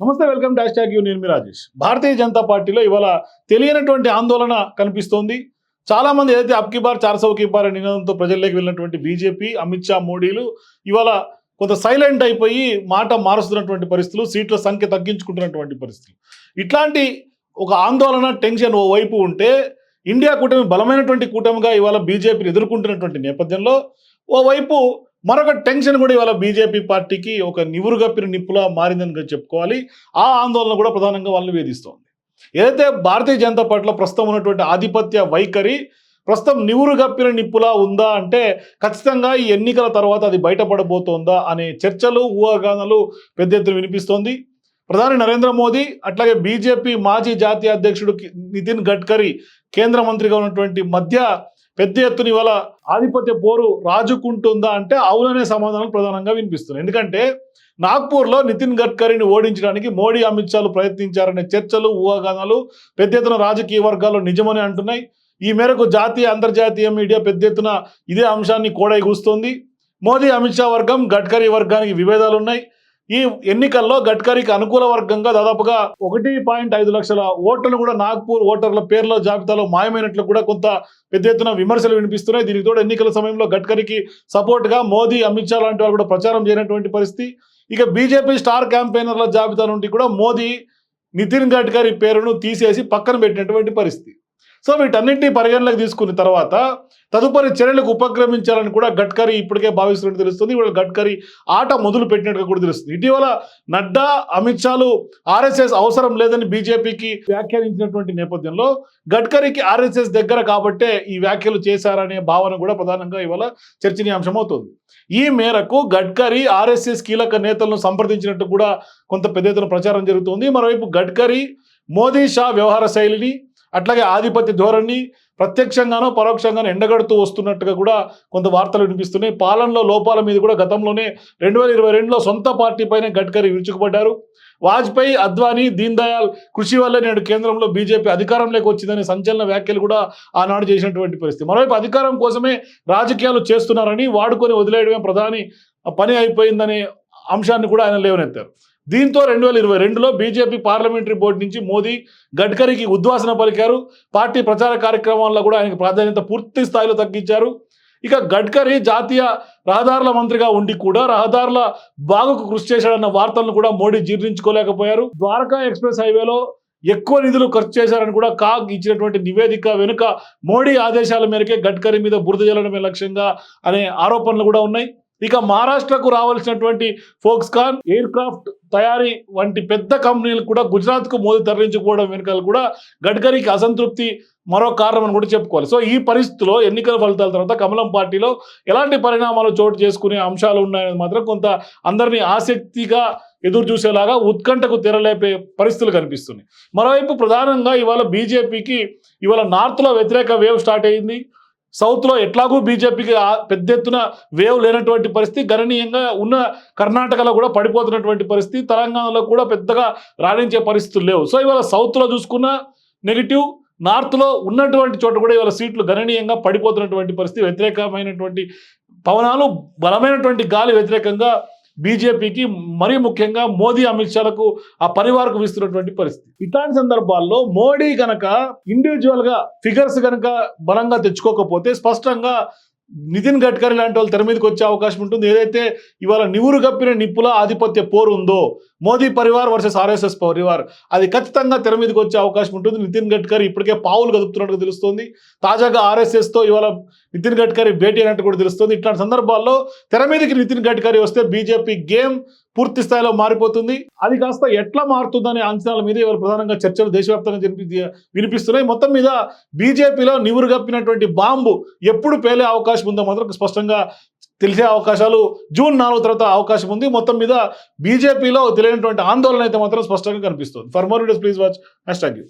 నమస్తే welcome dash tag you నేను మీ రాజేష్. భారతీయ జనతా పార్టీలో ఇవాళ తెలియనటువంటి ఆందోళన కనిపిస్తోంది. చాలా మంది ఏదైతే అబ్కి బార్ చార్సౌ కి బార్ నినాదంతో ప్రజల్లోకి వెళ్ళినటువంటి బీజేపీ అమిత్ షా మోడీలు ఇవాళ కొంత సైలెంట్ అయిపోయి మాట మారుస్తున్నటువంటి పరిస్థితులు సీట్ల సంఖ్య తగ్గించుకుంటున్నటువంటి పరిస్థితులు. ఇట్లాంటి ఒక ఆందోళన టెన్షన్ ఓవైపు ఉంటే ఇండియా కూటమి బలమైనటువంటి కూటమిగా ఇవాళ బీజేపీని ఎదుర్కొంటున్నటువంటి నేపథ్యంలో ఓవైపు మరొక టెన్షన్ కూడా ఇవాళ బీజేపీ పార్టీకి ఒక నివురుగప్పిన నిప్పులా మారిందని చెప్పుకోవాలి. ఆ ఆందోళన కూడా ప్రధానంగా వాళ్ళని వేధిస్తోంది. ఏదైతే భారతీయ జనతా పార్టీలో ప్రస్తుతం ఉన్నటువంటి ఆధిపత్య వైఖరి ప్రస్తుతం నివురుగప్పిన నిప్పులా ఉందా అంటే ఖచ్చితంగా ఈ ఎన్నికల తర్వాత అది బయటపడబోతోందా అనే చర్చలు ఊహాగానాలు పెద్ద ఎత్తున వినిపిస్తోంది. ప్రధాని నరేంద్ర మోదీ అట్లాగే బీజేపీ మాజీ జాతీయ అధ్యక్షుడు నితిన్ గడ్కరీ కేంద్ర మంత్రిగా ఉన్నటువంటి మధ్య పెద్ద ఎత్తున ఇవాళ ఆధిపత్య పోరు రాజుకుంటుందా అంటే అవుననే సమాధానం ప్రధానంగా వినిపిస్తుంది. ఎందుకంటే నాగ్పూర్లో నితిన్ గడ్కరీని ఓడించడానికి మోడీ అమిత్ షాలు ప్రయత్నించారనే చర్చలు ఊహాగానాలు పెద్ద ఎత్తున రాజకీయ వర్గాలు నిజమని అంటున్నాయి. ఈ మేరకు జాతీయ అంతర్జాతీయ మీడియా పెద్ద ఎత్తున ఇదే అంశాన్ని కోడై కూస్తోంది. మోదీ అమిత్ షా వర్గం గడ్కరీ వర్గానికి విభేదాలు ఉన్నాయి ఈ ఎన్నికల్లో గడ్కరీకి అనుకూల వర్గంగా దాదాపుగా ఒకటి పాయింట్ ఐదు లక్షల ఓటర్లు కూడా నాగ్పూర్ ఓటర్ల పేర్ల జాబితాలో మాయమైనట్లు కూడా కొంత పెద్ద ఎత్తున విమర్శలు వినిపిస్తున్నాయి. దీనికి తోడు ఎన్నికల సమయంలో గడ్కరీకి సపోర్ట్గా మోదీ అమిత్ షా లాంటి వాళ్ళు కూడా ప్రచారం చేయనటువంటి పరిస్థితి. ఇక బీజేపీ స్టార్ క్యాంపెయినర్ల జాబితా నుండి కూడా మోదీ నితిన్ గడ్కరీ పేరును తీసేసి పక్కన పెట్టినటువంటి పరిస్థితి. సో వీటన్నింటినీ పరిగణలోకి తీసుకున్న తర్వాత తదుపరి చర్యలకు ఉపక్రమించాలని కూడా గడ్కరీ ఇప్పటికే భావిస్తున్నట్టు తెలుస్తుంది. ఇవాళ గడ్కరీ ఆట మొదలు పెట్టినట్టుగా కూడా తెలుస్తుంది. ఇటీవల నడ్డా అమిత్ షాలు ఆర్ఎస్ఎస్ అవసరం లేదని బీజేపీకి వ్యాఖ్యానించినటువంటి నేపథ్యంలో గడ్కరీకి ఆర్ఎస్ఎస్ దగ్గర కాబట్టే ఈ వ్యాఖ్యలు చేశారనే భావన కూడా ప్రధానంగా ఇవాళ చర్చనీయాంశం అవుతుంది ఈ మేరకు గడ్కరీ ఆర్ఎస్ఎస్ కీలక నేతలను సంప్రదించినట్టు కూడా కొంత పెద్ద ఎత్తున ప్రచారం జరుగుతుంది. మరోవైపు గడ్కరీ మోదీ షా వ్యవహార శైలిని అట్లాగే ఆధిపత్య ధోరణి ప్రత్యక్షంగానో పరోక్షంగానో ఎండగడుతూ వస్తున్నట్టుగా కూడా కొంత వార్తలు వినిపిస్తున్నాయి. పాలనలో లోపాల మీద కూడా గతంలోనే రెండు వేల ఇరవై రెండులో సొంత పార్టీ పైన గడ్కరీ విరుచుకుపడ్డారు. వాజ్పేయి అద్వానీ దీన్ దయాల్ కృషి వల్లే నేడు కేంద్రంలో బీజేపీ అధికారంలోకి వచ్చిందనే సంచలన వ్యాఖ్యలు కూడా ఆనాడు చేసినటువంటి పరిస్థితి. మరోవైపు అధికారం కోసమే రాజకీయాలు చేస్తున్నారని వాడుకొని వదిలేయడమే ప్రధాని పని అయిపోయిందనే అంశాన్ని కూడా ఆయన లేవనెత్తారు. దీంతో రెండు వేల ఇరవై రెండులో బీజేపీ పార్లమెంటరీ బోర్డు నుంచి మోదీ గడ్కరీకి ఉద్వాసన పలికారు. పార్టీ ప్రచార కార్యక్రమాల్లో కూడా ఆయనకు ప్రాధాన్యత పూర్తి స్థాయిలో తగ్గించారు. ఇక గడ్కరీ జాతీయ రహదారుల మంత్రిగా ఉండి కూడా రహదారుల బాగుకు కృషి చేశాడన్న వార్తలను కూడా మోడీ జీర్ణించుకోలేకపోయారు. ద్వారకా ఎక్స్ప్రెస్ హైవేలో ఎక్కువ నిధులు ఖర్చు చేశారని కూడా కాగ్ ఇచ్చినటువంటి నివేదిక వెనుక మోడీ ఆదేశాల మేరకే గడ్కరీ మీద బురద జల్లడమే లక్ష్యంగా అనే ఆరోపణలు కూడా ఉన్నాయి. ఇక మహారాష్ట్రకు రావాల్సినటువంటి ఫోక్స్కాన్ ఎయిర్ క్రాఫ్ట్ తయారీ వంటి పెద్ద కంపెనీలు కూడా గుజరాత్కు మోదీ తరలించుకోవడం వెనుకలు కూడా గడ్కరీకి అసంతృప్తి మరో కారణం అని కూడా చెప్పుకోవాలి. సో ఈ పరిస్థితిలో ఎన్నికల ఫలితాల తర్వాత కమలం పార్టీలో ఎలాంటి పరిణామాలు చోటు చేసుకునే అంశాలు ఉన్నాయని మాత్రం కొంత అందరినీ ఆసక్తిగా ఎదురు చూసేలాగా ఉత్కంఠకు తెరలేపే పరిస్థితులు కనిపిస్తున్నాయి. మరోవైపు ప్రధానంగా ఇవాళ బీజేపీకి ఇవాళ నార్త్లో వ్యతిరేక వేవ్ స్టార్ట్ అయింది. సౌత్లో ఎట్లాగూ బీజేపీకి పెద్ద ఎత్తున వేవ్ లేనటువంటి పరిస్థితి గణనీయంగా ఉన్న కర్ణాటకలో కూడా పడిపోతున్నటువంటి పరిస్థితి తెలంగాణలో కూడా పెద్దగా రాణించే పరిస్థితులు లేవు. సో ఇవాళ సౌత్లో చూసుకున్న నెగిటివ్ నార్త్లో ఉన్నటువంటి చోట కూడా ఇవాళ సీట్లు గణనీయంగా పడిపోతున్నటువంటి పరిస్థితి వ్యతిరేకమైనటువంటి పవనాలు బలమైనటువంటి గాలి వ్యతిరేకంగా బీజేపీకి మరీ ముఖ్యంగా మోదీ అమిత్ షాలకు ఆ పరివారకు వీస్తున్నటువంటి పరిస్థితి. ఇట్లాంటి సందర్భాల్లో మోడీ కనుక ఇండివిజువల్గా ఫిగర్స్ కనుక బలంగా తెచ్చుకోకపోతే స్పష్టంగా నితిన్ గడ్కరీ లాంటి వాళ్ళు తెర మీదకి వచ్చే అవకాశం ఉంటుంది. ఏదైతే ఇవాళ నివురు కప్పిన నిప్పుల ఆధిపత్య పోరు ఉందో మోదీ పరివార్ వర్సెస్ ఆర్ఎస్ఎస్ పరివార్ అది ఖచ్చితంగా తెర మీదకి వచ్చే అవకాశం ఉంటుంది. నితిన్ గడ్కరీ ఇప్పటికే పావులు కదుపుతున్నట్టుగా తెలుస్తోంది. తాజాగా ఆర్ఎస్ఎస్తో ఇవాళ నితిన్ గడ్కరీ భేటీ అయినట్టు కూడా తెలుస్తుంది. ఇట్లాంటి సందర్భాల్లో తెర మీదకి నితిన్ గడ్కరీ వస్తే బీజేపీ గేమ్ పూర్తి స్థాయిలో మారిపోతుంది. అది కాస్త ఎట్లా మారుతుందనే అంచనాల మీద ఇవాళ ప్రధానంగా చర్చలు దేశవ్యాప్తంగా జరిపి వినిపిస్తున్నాయి. మొత్తం మీద బీజేపీలో నివురుగప్పినటువంటి బాంబు ఎప్పుడు పేలే అవకాశం ఉందో మాత్రం స్పష్టంగా తెలిసే అవకాశాలు జూన్ నాలుగు తర్వాత అవకాశం ఉంది. మొత్తం మీద బీజేపీలో తెలియనటువంటి ఆందోళన అయితే మాత్రం స్పష్టంగా కనిపిస్తుంది. For more videos please watch hashtag you